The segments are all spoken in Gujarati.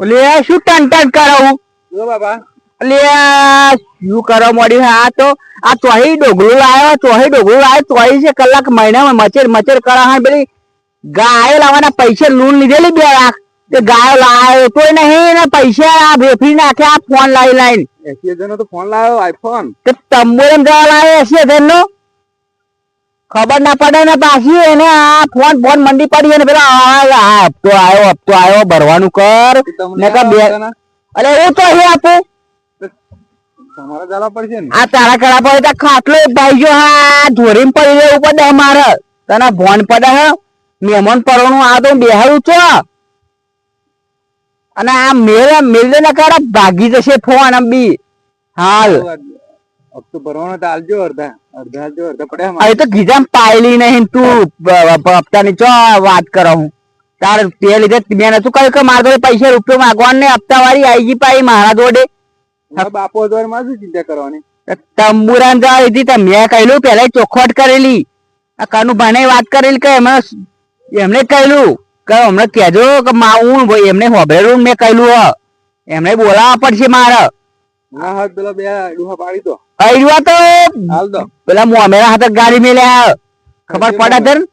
ઓલે શું ટન ટન કરાવું? જો બાબા. એટલે શું કરો મોડી હા તો આ તોહી ડોગલું લાવ્યો તોહી ડોગલું લાવ્યો તોહી છે કલાક મહિનામાં મચેર મચેર કરા હા પેલી ગાયો લાવવાના પૈસા લૂન લીધેલી બે લાખ. તે ગાયો લાવ્યો તોય નહીં ને પૈસા નાખે આ ફોન લાવી લાઈન. એસી હજાર નો તો ફોન લાવ્યો આઈફોન તે તંબોરમ જવા લાવ્યો એસી હજાર નો ખબર ના પડે ને પાછી એને આ ફોન ફોન મંડી પડી અને પેલા આ હપ્તો આવ્યો હપ્તો આવ્યો ભરવાનું કર. ને કા બે અરે હું તો અહીં આપું. તમારે ચાલવા પડશે ને? આ તારા કડા પર તો ખાટલો ભાઈ જો હા ધોરીમ પડી રહેવું પડે મારે તને ભોન પડે હે? મહેમાન પરવાનું આ તો બેહારું છો અને આ મેળ મેળ ને ભાગી જશે ફોન આમ બી. હાલ. હપ્તો ભરવાનો તો આલજો અડધા અડધા આલજો અડધા પડ્યા હવે તો ગીજામ પાયલી નહીં તું હપ્તાની ચો વાત કરો હું. તાર તે લીધે મેં નતું કહ્યું કે મારા જોડે પૈસા રૂપિયો માગવાનું ને હપ્તા વાળી આઈ ગઈ પાઈ મારા જોડે. બાપો જોડે માં શું ચિંતા કરવાની? તંબુરાન જવા લીધી તો મેં કહેલું પેલા ચોખવટ કરેલી. આ કાનુ ભાને વાત કરેલી કે એમને એમને કહેલું કે હમણાં કહેજો કે મા હું ભાઈ એમને હોભરેલું મેં કહેલું હ. એમને બોલાવવા પડશે મારે. હા હા પેલા બે ડુહા પાડી દો. આવ્યા તો. હાલ દો. પેલા મોમેરા હાથે ગાડી મેલ્યા. ખબર પડે તને?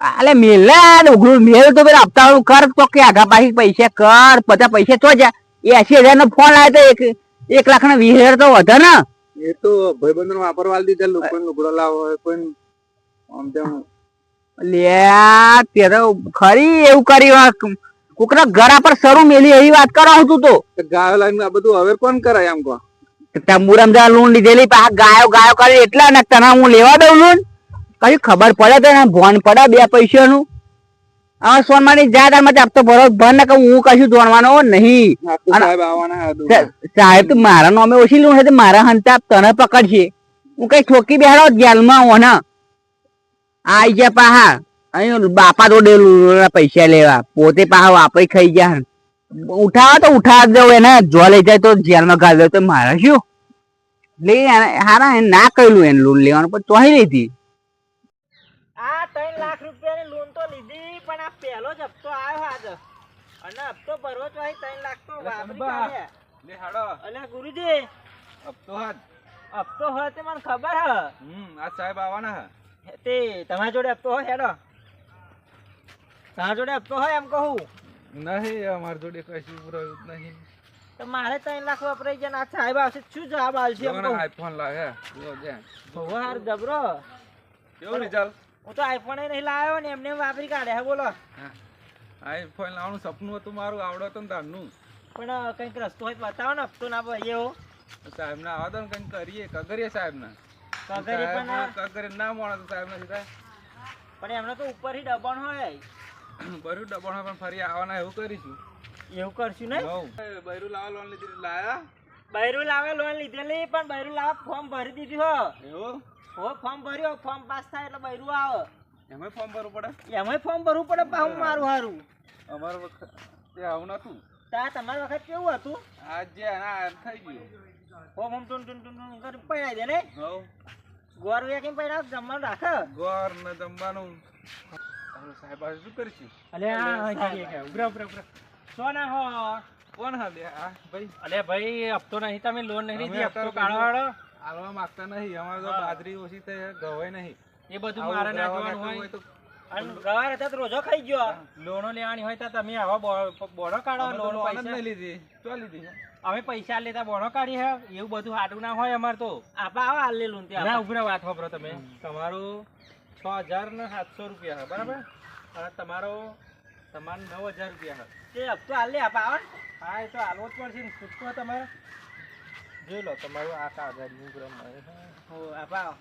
આલે મેલા ઉઘડું મેલ તો પેલા હપ્તા કર તો કે આગા પાછી પૈસા કર. બધા પૈસા તો જા. એસી હજાર નો ફોન આવ્યો તો એક એક લાખ ના વીસ હજાર તો વધે ને. એ તો ભાઈબંધો વાપરવા આલી દીધા. લોકો લુગડો લાવો કોઈ આમ તેમ. લે તે ખરી એવું કરી કોકના ઘરા પર સરું મેલી એવી વાત કરાવતું તું. ગાયો લાઈન આ બધું હવે કોણ કરાય આમ કહો? તંબુરમ જા લૂન લીધેલી પા ગાયો ગાયો કરી એટલા ને તને હું લેવા દઉં લૂન કઈ ખબર પડે તો એને ભોન પડે બે પૈસાનું હવે સોનમાની જા તાર માટે આપતો ભરો ભર ને હું કશું જોડવાનો નહીં સાહેબ. તો મારા નામે ઓછી લૂન છે મારા હંતા તને પકડશે હું કઈ ઠોકી બેહાડો જેલમાં ઓના આઈ ગયા પાહા અહીં બાપા તો પૈસા લેવા પોતે પાહા વાપરી ખાઈ ગયા ઉઠાવા તો ઉઠાવા દઉં એને જો લઈ જાય તો જેલમાં ગાળ દઉં તો મારે શું? લે હારા એને ના કહેલું એને લોન લેવાનું પણ ચોહી લીધી. આ ત્રણ લાખ રૂપિયાની લોન તો લીધી પણ આ પહેલો જ હપ્તો આવ્યો આજ. અને હપ્તો ભરવો તો ત્રણ લાખ તો વાપરી અલ્યા ગુરુજી હપ્તો હાથ. હપ્તો હોય તે મને ખબર હ. હમ આ સાહેબ આવવાના હે. તે તમારી જોડે હપ્તો હોય હેડો. તમારા જોડે હપ્તો હોય એમ કહું. નહીં અમાર જોડે કશું જ નહીં. તો મારે ત્રણ લાખ વપરાઈ ને આ સાહેબ આવશે. શું જવાબ આવશે આઈફોન લાગે બહુ હાર જબરો કેવું રિઝલ્ટ? હું તો આઈફોન નહીં લાવ્યો ને એમને વાપરી કાઢે બોલો. આઈફોન લાવવાનું સપનું હતું મારું આવડો તો તારનું. પણ કંઈક રસ્તો હોય તો બતાવો ને હપ્તો ના ભાઈ એવો. સાહેબ ના આવા ને કંઈક કરીએ કગરીએ સાહેબ ના કગરી પણ કગરી ના મળે તો સાહેબ ના સીધા પણ એમને તો ઉપરથી દબાણ હોય. બરું ડબણ પણ ફરી આવવાના એવું કરીશું. એવું કરશું ને? બૈરું લાવા લોન લીધી લાયા. બૈરું લાવે લોન લીધેલી પણ બૈરું લાવે ફોર્મ ભરી દીધું હો. એવું? હો ફોર્મ ભર્યો ફોર્મ પાસ થાય એટલે બૈરું આવે. એમાં ફોર્મ ભરવું પડે? એમાંય ફોર્મ ભરવું પડે પાછું મારું હારું. અમારું વખત તે આવું નતું. તા તમારી વખત કેવું હતું? આજ ના થઈ ગયું. ફોર્મ આમ ટુન ટુન ટુન કરી પડાવી દે ને. હો ગોર વેકીને પડાવ જમવાનું રાખે. ગોર ને જમવાનું. સાહેબ આજે શું કરીશું? અલે ઉભરા ઉભરા ઉભરા. સોના હો કોણ હા ભાઈ? અલે ભાઈ હપ્તો નહીં તમે લોન નહીં અમે હપ્તો અત્યારે આલવા માંગતા નહીં અમારે તો બાજરી ઓછી થઈ ગવાય નહીં. એ બધું મારે નાખવાનું હોય. તો ગવાર હતા તો રોજો ખાઈ ગયો. લોનો લેવાની હોય તો તમે આવા બો- કાઢો લોન લોન પૈસા. લીધી ચો લીધી અમે પૈસા લેતા બોણો કાઢી હે એવું બધું હાડું ના હોય અમાર તો. આપા આવા હાલ લેલું ત્યાં. ઉભરા વાત વાપરો તમે. તમારું છ હજાર ને સાતસો રૂપિયા હે બરાબર? અને તમારો તમારે નવ હજાર રૂપિયા હે. તે હપ્તો હાલે લે આપા આવો હા એ તો હાલવો જ પડશે ને. છૂટકો તમારે. જોઈ લો તમારું આ કાગળનું ગ્રામ હો. આપા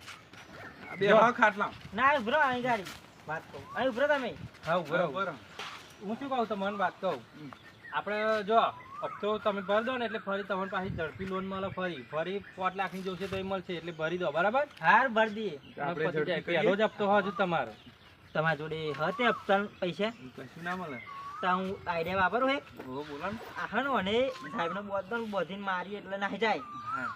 બે હા ખાટલા. ના ઉભરો અહીં ગાડી. વાત કહું. અહીં ઉભરો તમે. હા બરાબર. હું શું કહું તમને વાત કહું. આપણે જો હપ્તો તમે ભરી દો ને એટલે ફરી તમારી પાસે ઝડપી લોન મળે ફરી. ફરી પાંચ લાખની જોશે તો એ મળશે એટલે ભરી દો બરાબર? હાર ભરી દઈએ. પહેલો જ હપ્તો હજુ તમારો. તમારા જોડે હતે હપ્તા પૈસા? કશું ના મળે. તો હું આઈડિયા વાપરું હે? ઓ બોલો ને. અને સાહેબને બોધન બોધીને મારી એટલે નાહી જાય. હા.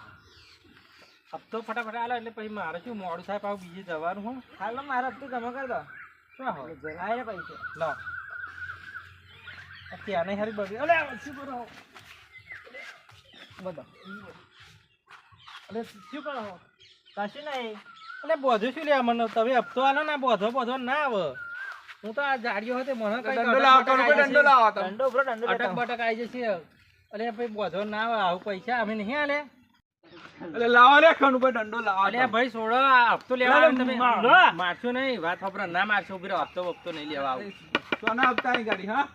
હપ્તો ફટાફટ આલો એટલે પછી મારે શું મોડું સાહેબ આવું બીજે જવાનું હું? હાલો મારે હપ્તો જમા કરી દો. શું હો પૈસા. લો. ત્યાં નહીં હારી બગડી અલે શું કરો? બધા. અરે શું કરો? કશું નહીં અને બોધો શું લે મને તમે હપ્તો આલો ને બોધો બોધો ના આવે. હું તો આ જાડ્યો હતો મને કઈ દંડો લાવો દંડો લાવો દંડો બ્રો દંડો અટક બટક. આવી જશે. અરે ભાઈ બોધો ના આવે આવું પૈસા અમે નહીં આલે. એટલે લાવો રે ઉપર દંડો લાવો અરે ભાઈ છોડો આ હપ્તો લેવા તમે. મારશો નહીં વાત ખબર ના મારશો ઊભી રહો. હપ્તો હપ્તો નહીં લેવા આવું. સોના હપ્તાની ગાડી હા?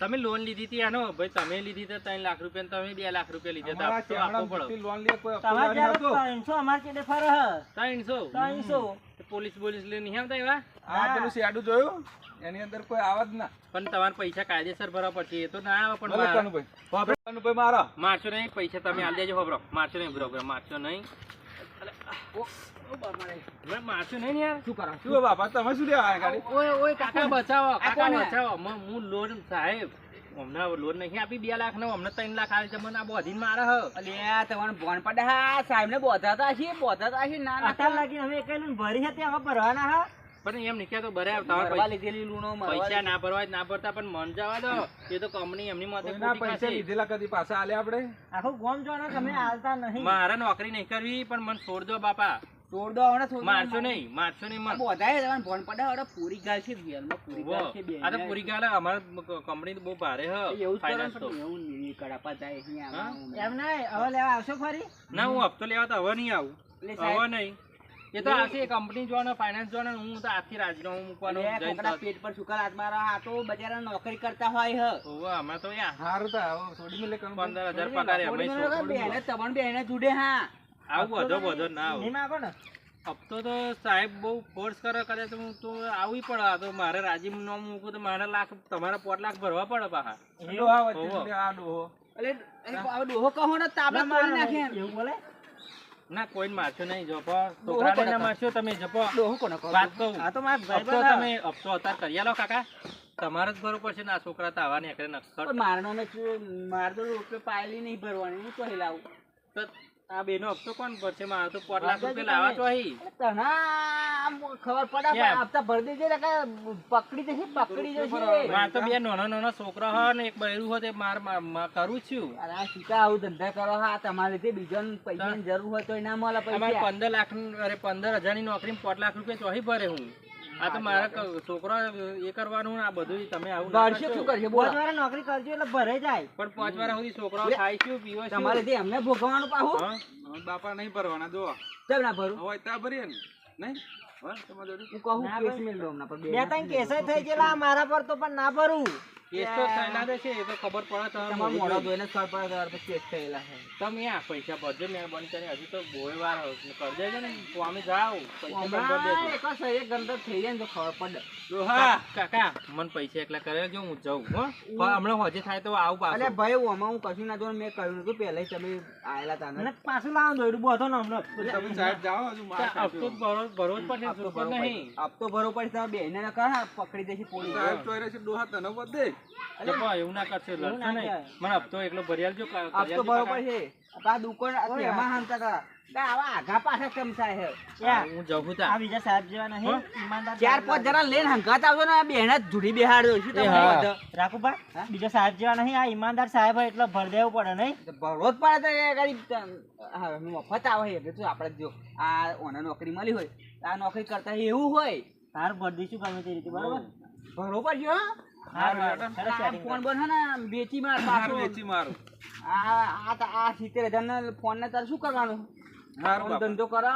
તમે લોન લીધી હતી આનો? ભાઈ તમે લીધી હતી ત્રણ લાખ રૂપિયા તમે બે લાખ રૂપિયા લીધા હતા. આપવો પડે. લોન લે કોઈ? ત્રણસો અમારે ચેડે ફરે ત્રણસો? પોલીસ બોલીસ લઈને નહીં આવતા એવા? હા પેલું શેડું જોયું? એની અંદર કોઈ આવે જ ના. પણ તમારે પૈસા કાયદેસર ભરવા પડશે એ તો ના આવે પણ મારશો નહીં પૈસા તમે આલી દેજો ખબરો મારશો નહીં બરોબર મારશો નહીં. મારશો નહીં યાર? શું કરો? શું બાપા તમે શું લેવા ગાડી? ઓય ઓય કાકા બચાવો કાકા બચાવો. હું? લોન સાહેબ હમણાં લોન નહીં આપી બે લાખ નો હમણાં ત્રણ લાખ આવે છે. મને આ બોધીને મારે હ. અલ્યા તમારે બોન પડે. હા સાહેબ ને બોધાતા છે બોધાતા છે ના ના લાગી હવે એકલું ભરી હતી હવે ભરવાના હા. પણ એમ નહીં તો બરાબર તમારે લીધેલી લૂણો પૈસા ના ભરવા ના ભરતા પણ મન જવા દો. એ તો કંપની એમની માથે પૈસા લીધેલા કદી પાછા આલે આપણે? આખું ગોમ જો ને તમે આલતા નહીં. મારે નોકરી નહીં કરવી પણ મને છોડ દો બાપા. છોડ દો હવે થોડું મારશો નહીં મારશો નહીં મને. બોધાય જવાનું ભણ પડે હવે પૂરી ગાલ છે રિયલમાં પૂરી. ગાલ છે આ તો પૂરી ગાલ અમારે કંપની તો બહુ ભારે હ એવું ને તો. એવું નહીં કડાપા જાય. એમ ના હવે લેવા આવશો ફરી? ના હું હપ્તો લેવા તો હવે નહીં આવું. હવે નહીં. એ તો આવશે કંપની જોવાનો ફાઇનાન્સ જોવાનો હું તો આખી રાજીનામું મૂકવાનું. જઈને પેટ પર સુકા હાથ મારો આ તો બચારા નોકરી કરતા હોય હ. ઓવે, અમે તો યા. હારું તો આવો છોડી મેલે કનુભાઈ પંદર હજાર પગાર અમે બેને તમણ બેને જુડે હા. આવું વધો વધો ના આવું. નહીં માગો ને? હપ્તો તો સાહેબ બહુ ફોર્સ કરે કરે તો હું તો આવી પડે આ તો મારે રાજી ન મૂકું તો મારે લાખ તમારા પોટ લાખ ભરવા પડે પાછા ડોહા વચ્ચે આ ડોહો. એટલે ડોહો કહો ને તાબલા નાખે એવું બોલે? ના કોઈ મારશો નહીં જપો. છોકરાને ના મારશો તમે જપો. વાત કહું. આ તો મારા ભાઈ તમે હપ્તો અત્યાર કરી લો કાકા. તમારે જ ભરવું પડશે ને આ છોકરા તો આવા નીકળે નક્કર મારનો નથી શું, મારે તો રૂપિયો પાયલી નહીં ભરવાની હું તો લાવું. તો આ બેનો હપ્તો કોણ ભરશે? મારો તો પોટ લાખ રૂપિયા લાવા તો અહીં. તને ખબર પડે પણ હપ્તા ભરી દેજે ને પકડી જશે પકડી જશે માર તો બે નાના નાના છોકરા હોય ને એક બૈરું હોય તે માર કરું છું. અરે આ શીખા આવું ધંધા કરો હા તમારે તે બીજાને પૈસાની જરૂર હોય તો ના મળે પૈસા. પંદર લાખ અરે પંદર હજારની નોકરી પોટ લાખ રૂપિયા ચોહી ભરે હું. આ તો મારા છોકરા એ કરવાનું ને આ બધું તમે આવું ના શું કરશે? પાંચ વાર નોકરી કરજો એટલે ભરે જાય. પણ પાંચ વાર સુધી છોકરાઓ ખાય શું પીવે શું? તમારે તે અમને ભોગવવાનું પાહું? બાપા નહીં ભરવાના જો કેમ ના ભરું. હોય ત્યાં ભરીએ ને. નહીં? હા તમારી હું કહું કેસ. મેલ દો હમણાં પર બે બે ત્રણ કેસ થઈ ગયેલા મારા પર તો પણ ના ભરું. તો છે એ તો ખબર પડે તમારા તમારે ધોઈને ખબર પડે તમારા પર કેસ થયેલા છે. તમે આ પૈસા ભરજો મહેરબાની કરીને. હજુ તો બહુ વાર કરી દેજો ને. અમે જાઓ પૈસા પણ હમણાં એકવાર ગંદર થઈ જાય ને તો ખબર પડે. હા કાકા મને પૈસા એકલા કરે જો હું જાઉં હો. હમણાં હોજે થાય તો આવું પાછું. ભાઈ હું આમાં હું કશું ના જોઉં મેં કહ્યું નતું પહેલા તમે આયેલા તા અને પાછું લાવો દોડું બોધો ને હમણાં. તમે સાહેબ જાઓ હજુ હપ્તો જ ભરવો ભરવો જ પડશે ભરવો પડશે. તમે બેને ને કહા પકડી દેશે પોલીસ. સાહેબ છે ડોહા તને બધે જપો, એવું ના કરશો લડશો નહીં. મને હપ્તો એકલો ભરી આલજો કા- કરી આપતો આલજો ભરવો કાકા. પડશે આ દુકાન આ હાંતા. હતા આવા આઘા પાછા કેમ છે? હું જઉં છું આ બીજા સાહેબ જેવા નહીં. ઈમાનદાર ચાર પાંચ જણા લઈને હંગાત આવજો ને આ બેને જુડી બેહાડ્યો શું તમે હા. બધા? બીજા સાહેબ જેવા નહીં. આ ઈમાનદાર સાહેબ હોય એટલે ભર દેવું પડે નહીં. ભરવો જ પડે તો ગાડી મફત આવે એટલે શું આપણે જો આ ઓને નોકરી મળી હોય આ નોકરી કરતા એવું હોય. તાર ભર દઈશું ગમે તે રીતે બરોબર? ભરવો પડશે હો. ફોન બોન ને બેચી માર પાછો. વેચી મારું. આ આ સિત્તેર હજાર ના ફોન ને તારે શું કરવાનું? ધંધો કરો.